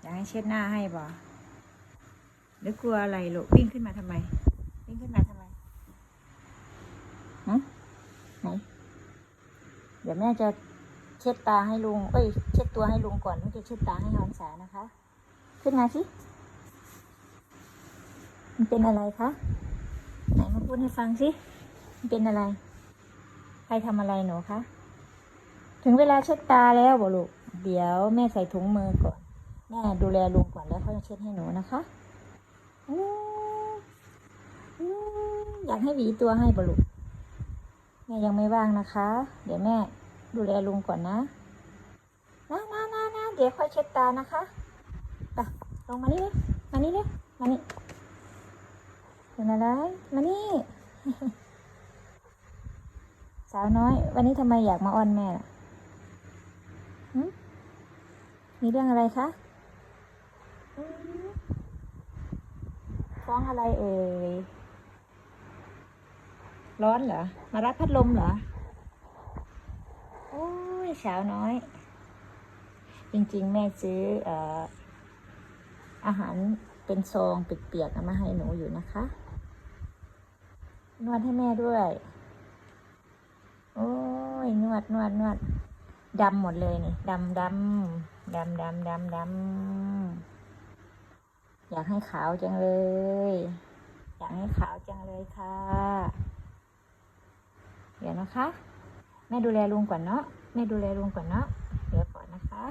อยากให้เช็ดหน้าให้บ่หรือกลัวอะไรลูกวิ่งขึ้นมาทำไม วิ่งขึ้นมาทำไมฮะไหนเดี๋ยวแม่จะเช็ดตาให้ลุง เอ้ย เช็ดตัวให้ลุงก่อนแล้วจะเช็ดตาให้น้องสานะคะ ขึ้นมาสิ มันเป็นอะไรคะ ไหนมาพูดให้ฟังสิ มันเป็นอะไร ใครทำอะไรหนูคะ ถึงเวลาเช็ดตาแล้วบ่ลูก เดี๋ยวแม่ใส่ถุงมือก่อน แม่ดูแลลุงก่อนแล้วเขาจะเช็ดให้หนูนะคะอยากให้หวีตัวให้บลูกแม่ยังไม่ว่างนะคะ เดี๋ยวแม่ดูแลลุงก่อนนะนะนะนะนะเดี๋ยวค่อยเช็ดตานะคะไปลงมานี่เลยมานี่เลยมานี่เป็นอะไรมานี่สาวน้อย วันนี้ทำไมอยากมาอ้อนแม่ล่ะมีเรื่องอะไรคะอืม ฟ้องอะไรเอ่ย ร้อนเหรอ มารับพัดลมเหรอ โอ้ยสาวน้อย จริงๆ แม่ซื้อเอ่ออาหารเป็นซองเปียกๆเอามาให้หนูอยู่นะคะ นวดให้แม่ด้วย โอ้ย นวดนวดนวดดำหมดเลยนี่ดำดำดำดำดำดำ อยากให้ขาวจังเลย อยากให้ขาวจังเลยค่ะ เดี๋ยวนะคะ แม่ดูแลลุงก่อนเนาะ แม่ดูแลลุงก่อนเนาะ เดี๋ยวก่อนนะคะ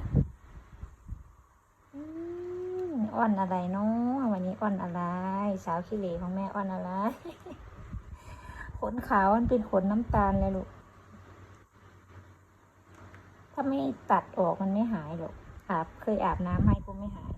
อ้อนอะไรเนาะวันนี้อ้อนอะไร สาวขี้เหร่ของแม่อ้อนอะไร ขนขาวมันเป็นขนน้ำตาลเลยลูก ถ้าไม่ตัดออกมันไม่หายหรอกอาบเคยอาบน้ำให้ก็ไม่หาย